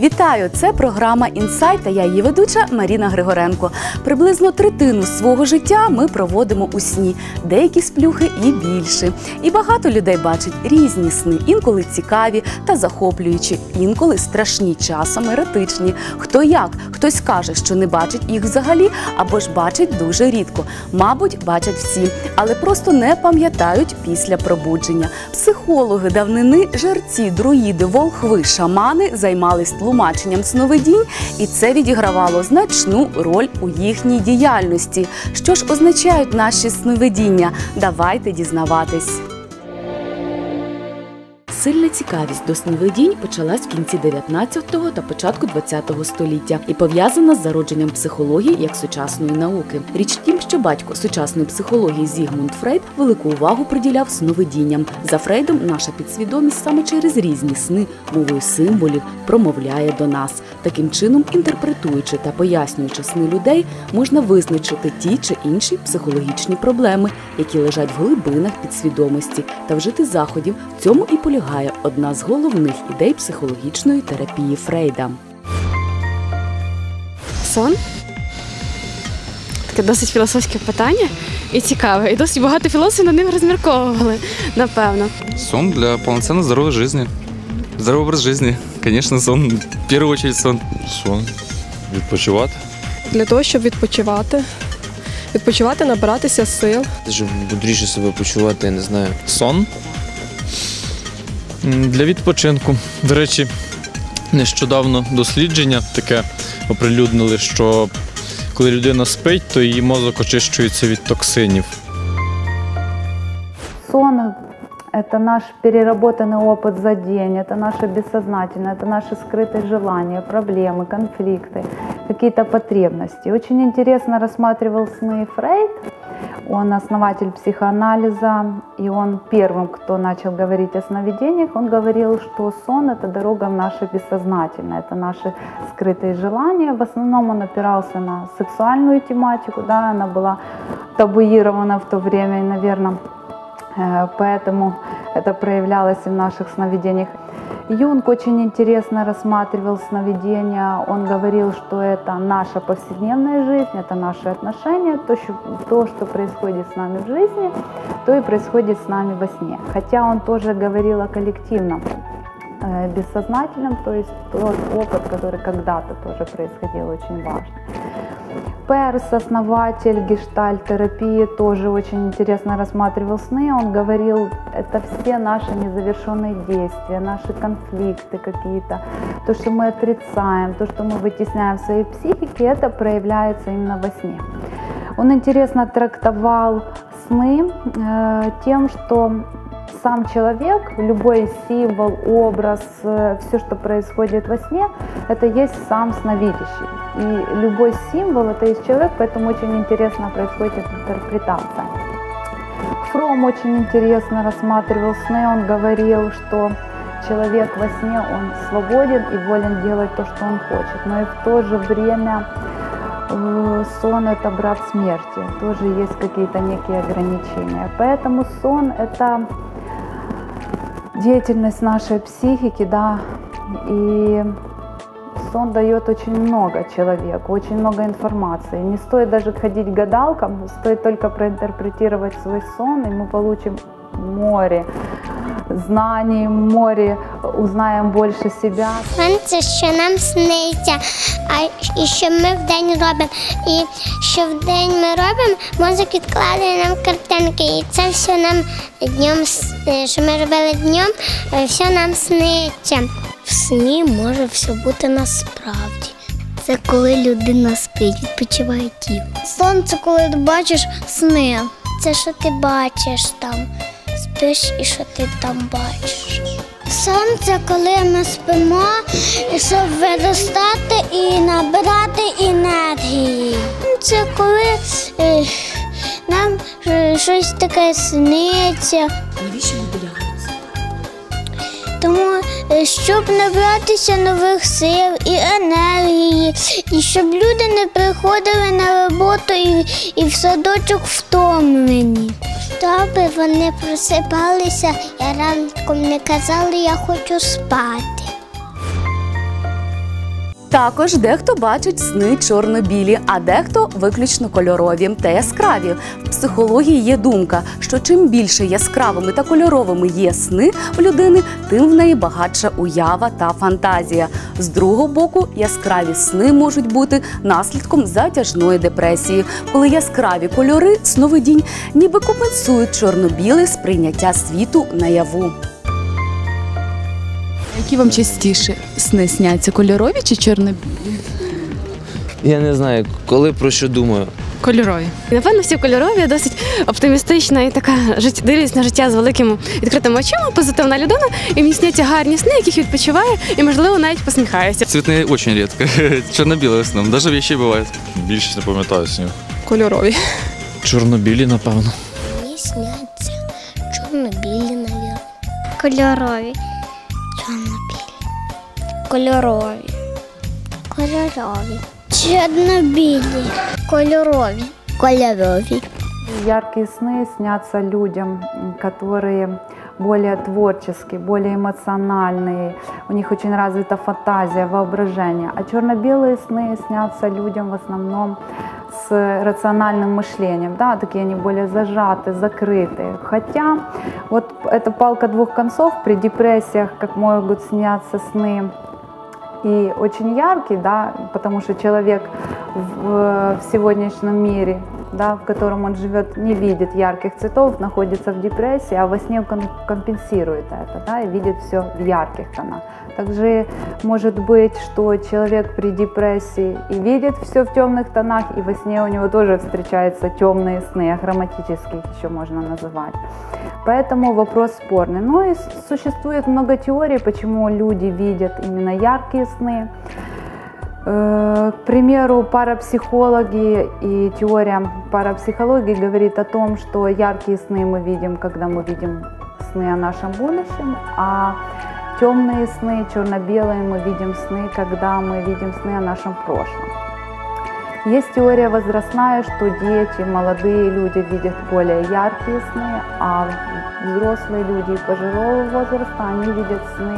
Вітаю! Це програма Інсайт та я її ведуча Маріна Григоренко. Приблизно третину свого життя ми проводимо у сні, деякі сплюхи і більше. І багато людей бачать різні сни, інколи цікаві та захоплюючі, інколи страшні, часом еротичні. Хто як? Хтось каже, що не бачить їх взагалі, або ж бачить дуже рідко. Мабуть, бачать всі, але просто не пам'ятають після пробудження. Психологи давнини, жерці, друїди, волхви, шамани займались тлумаченням сновидінь, і це відігравало значну роль у їхній діяльності. Що ж означають наші сновидіння? Давайте дізнаватись. Сильна цікавість до сновидінь почалась в кінці 19-го та початку 20-го століття і пов'язана з зародженням психології як сучасної науки. Річ тім, що батько сучасної психології Зігмунд Фрейд велику увагу приділяв сновидінням. За Фрейдом наша підсвідомість саме через різні сни мовою символів промовляє до нас. Таким чином, інтерпретуючи та пояснюючи сни людей, можна визначити ті чи інші психологічні проблеми, які лежать в глибинах підсвідомості, та вжити заходів. В цьому і полягає одна з головних ідей психологічної терапії Фрейда. Сон? Таке досить філософське питання і цікаве. І досить багато філософів над ним розмірковували, напевно. Сон для полноценной здоровой жизни. Здоровый образ жизни. Конечно, сон. В первую очередь сон. Сон. Відпочивати. для того, щоб відпочивати. Відпочивати, набиратися сил. щоб бодріше себе почувати, я не знаю. Сон. Для відпочинку. До речі, нещодавно дослідження таке оприлюднили, що коли людина спить, то її мозок очищується від токсинів. Сон – это наш переработанный опыт за день, это наше бессознательное, это наши скрытые желания, проблемы, конфликты, какие-то потребности. Очень интересно рассматривал сны Фрейд. Он основатель психоанализа, и он первым, кто начал говорить о сновидениях, он говорил, что сон – это дорога в наше бессознательное, это наши скрытые желания. В основном он опирался на сексуальную тематику, да, она была табуирована в то время, и, наверное, Поэтому это проявлялось и в наших сновидениях. Юнг очень интересно рассматривал сновидения. Он говорил, что это наша повседневная жизнь, это наши отношения, то, что, то, что происходит с нами в жизни, то и происходит с нами во сне. Хотя он тоже говорил о коллективном э, бессознательном, то есть тот опыт, который когда-то тоже происходил, очень важный. Перс, основатель гештальт-терапии, тоже очень интересно рассматривал сны. Он говорил, это все наши незавершенные действия, наши конфликты какие-то, то, что мы отрицаем, то, что мы вытесняем в своей психике, это проявляется именно во сне. Он интересно трактовал сны э, тем, что сам человек, любой символ, образ, все, что происходит во сне, это есть сам сновидящий. И любой символ это есть человек, поэтому очень интересно происходит интерпретация. Фром очень интересно рассматривал сны, он говорил, что человек во сне, он свободен и волен делать то, что он хочет, но и в то же время э, сон это брат смерти, тоже есть какие-то некие ограничения. Поэтому сон это деятельность нашей психики, да, и сон дает очень много человеку, очень много информации. Не стоит даже ходить к гадалкам, стоит только проинтерпретировать свой сон, и мы получим море знаний, море, узнаем больше себя. Сон це що нам сниться, а і що ми вдень робимо. І що вдень ми робимо, мозок відкладає нам картинки. І це все нам днем, що ми робили днем, е, все нам сниться. В сні може все бути насправді. Це коли людина спить, відпочиває тіло. Сон це коли ти бачиш сни. Це що ти бачиш там. Спиш і що ти там бачиш. Сон це коли ми спимо, щоб виростати і набирати енергії. Це коли е, нам щось таке сниться. Навіщо виділяються? Тому е, щоб набратися нових сил і енергії, і щоб люди не приходили на роботу і, і в садочок втомлені. Щоб вони просипалися і ранком не казали, я хочу спати. Також дехто бачить сни чорно-білі, а дехто виключно кольорові та яскраві. В психології є думка, що чим більше яскравими та кольоровими є сни в людини, тим в неї багатша уява та фантазія. З другого боку, яскраві сни можуть бути наслідком затяжної депресії, коли яскраві кольори сновидінь ніби компенсують чорно-біле сприйняття світу наяву. Які вам частіше сни сняться? Кольорові чи чорно-білі? Я не знаю, коли про що думаю. Кольорові. Напевно, всі кольорові, досить оптимістична і така життя, дивлюсь на життя з великими відкритими очима, позитивна людина, і мені сняться гарні сни, яких відпочиває, і можливо навіть посміхаюся. Цветные очень редко. Черно-белые в основном. Даже вещи бывают. Більшість не пам'ятаю снів. Кольорові. Чорнобілі, напевно. Мені сняться чорно-білі, навіть. Кольорові. Чорно-білі. Кольорові. Кольорові. Чорно-білі. Кольорові. Кольорові. Яркие сны снятся людям, м, которые более творческие, более эмоциональные, у них очень развита фантазия, воображение. А черно-белые сны снятся людям в основном с рациональным мышлением, да, такие они более зажатые, закрытые. Хотя вот эта палка двух концов при депрессиях, как могут сняться сны и очень яркий, да, потому что человек в, в сегодняшнем мире, да, в котором он живет, не видит ярких цветов, находится в депрессии, а во сне компенсирует это, да, и видит все в ярких тонах. Также может быть, что человек при депрессии и видит все в темных тонах, и во сне у него тоже встречаются темные сны, ахроматических еще можно называть. Поэтому вопрос спорный. Ну и существует много теорий, почему люди видят именно яркие сны. Э, К примеру, парапсихологи и теория парапсихологии говорит о том, что яркие сны мы видим, когда мы видим сны о нашем будущем, а темные сны, черно-белые мы видим сны, когда мы видим сны о нашем прошлом. Есть теория возрастная, что дети, молодые люди видят более яркие сны, а взрослые люди пожилого возраста, они видят сны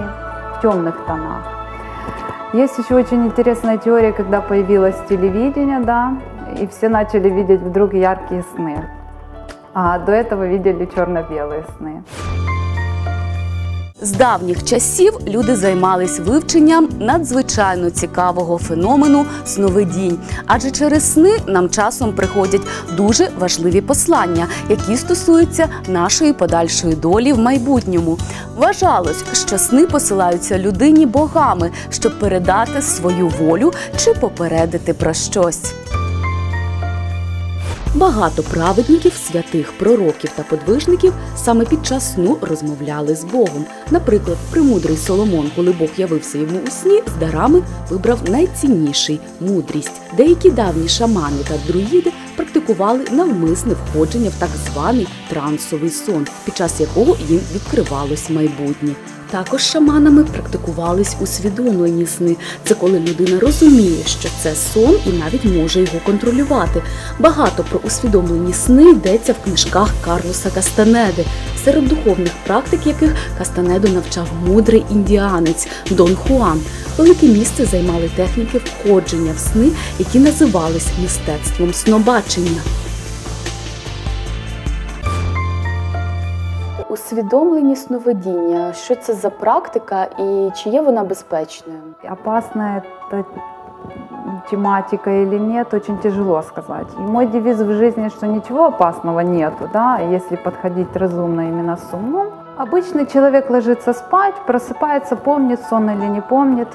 в темных тонах. Есть еще очень интересная теория, когда появилось телевидение, да, и все начали видеть вдруг яркие сны. А до этого видели черно-белые сны. З давніх часів люди займались вивченням надзвичайно цікавого феномену сновидінь, адже через сни нам часом приходять дуже важливі послання, які стосуються нашої подальшої долі в майбутньому. Вважалось, що сни посилаються людині богами, щоб передати свою волю чи попередити про щось. Багато праведників, святих, пророків та подвижників саме під час сну розмовляли з Богом. Наприклад, премудрий Соломон, коли Бог явився йому у сні, з дарами вибрав найцінніший мудрість. Деякі давні шамани та друїди практикували навмисне входження в так званий трансовий сон, під час якого їм відкривалось майбутнє. Також шаманами практикувались усвідомлені сни. Це коли людина розуміє, що це сон і навіть може його контролювати. Багато про усвідомлені сни йдеться в книжках Карлоса Кастанеди, серед духовних практик яких Кастанеду навчав мудрий індіанець Дон Хуан. Велике місце займали техніки входження в сни, які називались мистецтвом снобачення. Усвідомлені сновидіння. Що це за практика і чи є вона безпечною? Опасна эта тематика или нет, очень тяжело сказать. И мой девиз в жизни, что ничего опасного нету, да, если подходить разумно именно с умом. Обычный человек ложится спать, просыпается, помнит сон или не помнит,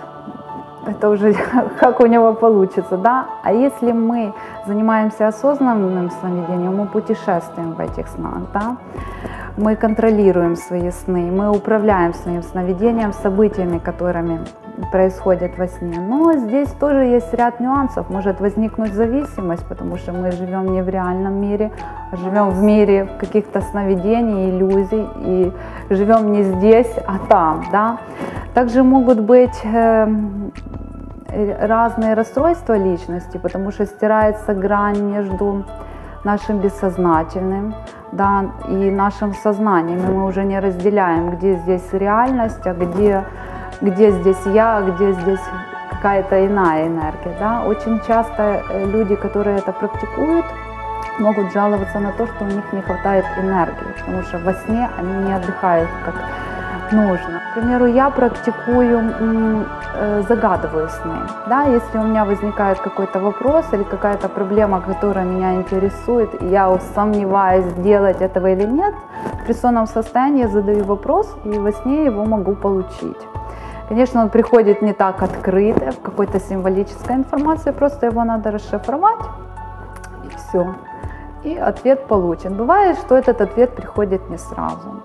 это уже как у него получится, да. А если мы занимаемся осознанным сновидением, мы путешествуем в этих снах, да, мы контролируем свои сны, мы управляем своим сновидением, событиями, которыми происходят во сне. Но здесь тоже есть ряд нюансов. Может возникнуть зависимость, потому что мы живем не в реальном мире, а живем в мире каких-то сновидений, иллюзий, и живем не здесь, а там, да. Также могут быть э, разные расстройства личности, потому что стирается грань между нашим бессознательным да, и нашим сознанием. И мы уже не разделяем, где здесь реальность, а где, где здесь я, а где здесь какая-то иная энергия. Да? Очень часто э, люди, которые это практикуют, могут жаловаться на то, что у них не хватает энергии, потому что во сне они не отдыхают как нужно. К примеру, я практикую, э, загадываю сны. Да, если у меня возникает какой-то вопрос или какая-то проблема, которая меня интересует, и я сомневаюсь, сделать этого или нет, при сонном состоянии задаю вопрос и во сне его могу получить. Конечно, он приходит не так открыто, в какой-то символической информации, просто его надо расшифровать, и все. И ответ получен. Бывает, что этот ответ приходит не сразу.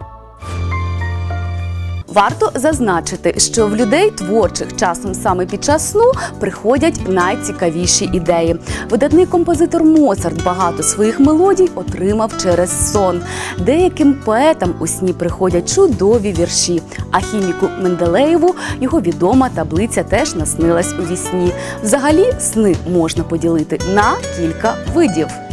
Варто зазначити, що в людей творчих часом саме під час сну приходять найцікавіші ідеї. Видатний композитор Моцарт багато своїх мелодій отримав через сон. Деяким поетам у сні приходять чудові вірші. А хіміку Менделеєву його відома таблиця теж наснилась у вісні. Взагалі, сни можна поділити на кілька видів.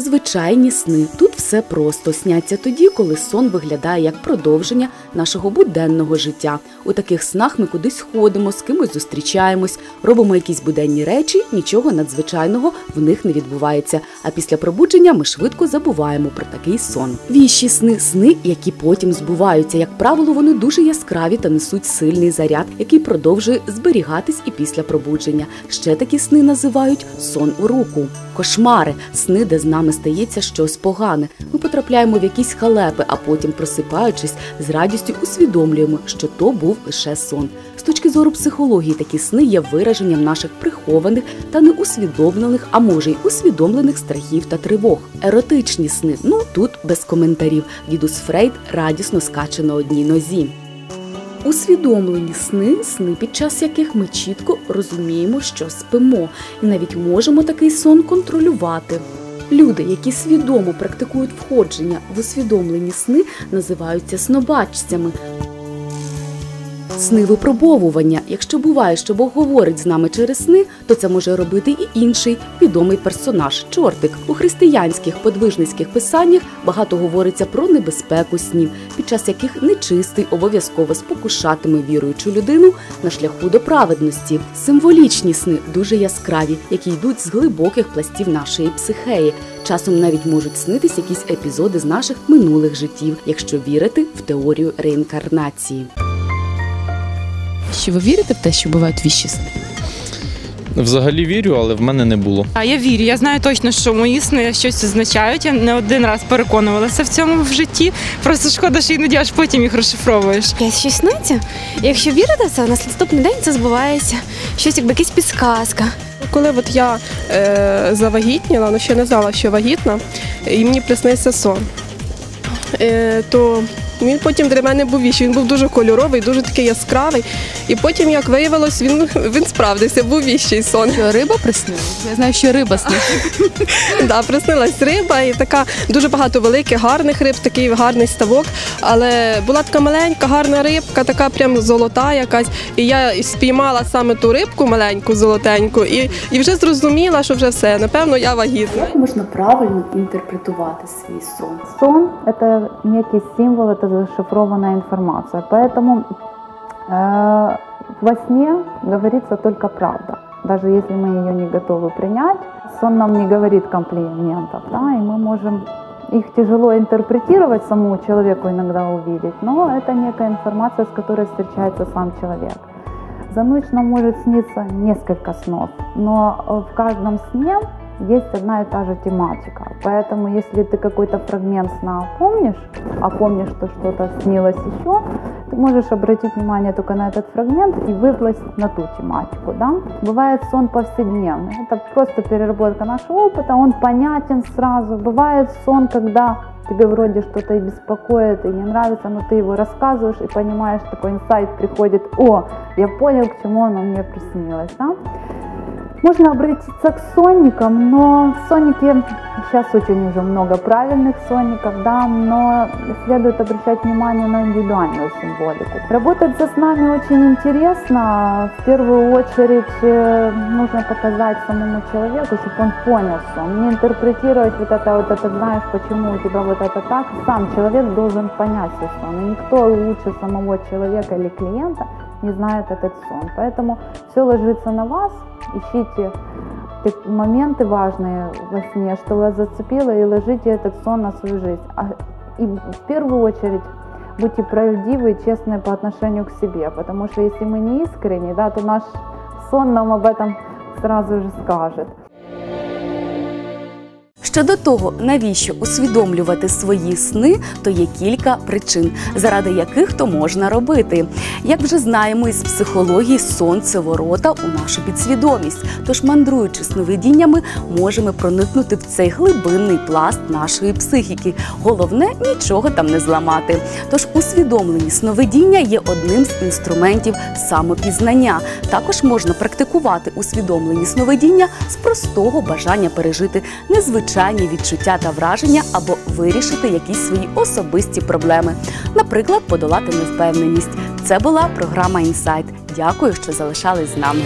Звичайні сни. Тут все просто сняться тоді, коли сон виглядає як продовження нашого буденного життя. У таких снах ми кудись ходимо, з кимось зустрічаємось, робимо якісь буденні речі, нічого надзвичайного в них не відбувається. А після пробудження ми швидко забуваємо про такий сон. Віщі сни сни, які потім збуваються. Як правило, вони дуже яскраві та несуть сильний заряд, який продовжує зберігатись і після пробудження. Ще такі сни називають сон у руку. Кошмари, сни, де з нами стається щось погане. Ми потрапляємо в якісь халепи, а потім, просипаючись, з радістю усвідомлюємо, що то був лише сон. З точки зору психології, такі сни є вираженням наших прихованих та неусвідомлених, а може й усвідомлених страхів та тривог. Еротичні сни, ну тут без коментарів. Дідус Фрейд радісно скаче на одній нозі. Усвідомлені сни, сни, під час яких ми чітко розуміємо, що спимо, і навіть можемо такий сон контролювати. Люди, які свідомо практикують входження в усвідомлені сни, називаються снобачцями. Сни випробовування. Якщо буває, що Бог говорить з нами через сни, то це може робити і інший відомий персонаж чортик. У християнських подвижницьких писаннях багато говориться про небезпеку снів, під час яких нечистий обов'язково спокушатиме віруючу людину на шляху до праведності. Символічні сни дуже яскраві, які йдуть з глибоких пластів нашої психеї. Часом навіть можуть снитись якісь епізоди з наших минулих життів, якщо вірити в теорію реінкарнації. Чи ви вірите в те, що бувають віщі сни? Взагалі вірю, але в мене не було. А я вірю. Я знаю точно, що мої сни щось означають. Я не один раз переконувалася в цьому в житті. Просто шкода, що іноді аж потім їх розшифровуєш. Якесь щось сниться, якщо вірити в це, на наступний день це збувається. Щось якби якась підсказка. Коли от я е, завагітніла, але ще не знала, що вагітна, і мені приснився сон. Е, то він потім для мене був віщий. Він був дуже кольоровий, дуже такий яскравий. І потім, як виявилось, він, він справдився, був віщий сон. Що риба приснилась? Я знаю, що риба. Да, приснилась риба і така дуже багато великих, гарних риб, такий гарний ставок. Але була така маленька, гарна рибка, така прям золота якась. І я спіймала саме ту рибку маленьку, золотеньку, і, і вже зрозуміла, що вже все, напевно, я вагітна. Як можна правильно інтерпретувати свій сон? Сон – это некий символ, это зашифрованная информация. Поэтому э, во сне говорится только правда. Даже если мы ее не готовы принять, сон нам не говорит комплиментов, да, и мы можем их тяжело интерпретировать самому человеку иногда увидеть, но это некая информация, с которой встречается сам человек. За ночь нам может сниться несколько снов, но э, в каждом сне есть одна и та же тематика. Поэтому, если ты какой-то фрагмент сна помнишь, а помнишь, что что-то снилось еще, ты можешь обратить внимание только на этот фрагмент и выплыть на ту тематику. Да? Бывает сон повседневный. Это просто переработка нашего опыта, он понятен сразу. Бывает сон, когда тебе вроде что-то и беспокоит, и не нравится, но ты его рассказываешь и понимаешь, такой инсайт приходит, о, я понял, к чему оно мне приснилось. Да? Можно обратиться к сонникам, но сонники, сейчас очень уже много правильных сонников, да, но следует обращать внимание на индивидуальную символику. Работать со снами очень интересно. В первую очередь э, нужно показать самому человеку, чтобы он понял сон. Не интерпретировать вот это вот это, знаешь, почему у тебя вот это так. Сам человек должен понять свой сон. И никто лучше самого человека или клиента не знает этот сон. Поэтому все ложится на вас, ищите моменты важные во сне, что вас зацепило, и ложите этот сон на свою жизнь. А, и в первую очередь будьте правдивы и честны по отношению к себе, потому что если мы не искренни, да, то наш сон нам об этом сразу же скажет. Щодо того, навіщо усвідомлювати свої сни, то є кілька причин, заради яких то можна робити. Як вже знаємо із психології, сон це ворота у нашу підсвідомість. Тож, мандруючи сновидіннями, можемо проникнути в цей глибинний пласт нашої психіки. Головне нічого там не зламати. Тож усвідомлені сновидіння є одним з інструментів самопізнання. Також можна практикувати усвідомлені сновидіння з простого бажання пережити незвичайні відчуття та враження або вирішити якісь свої особисті проблеми, наприклад, подолати невпевненість. Це була програма Інсайт. Дякую, що залишались з нами.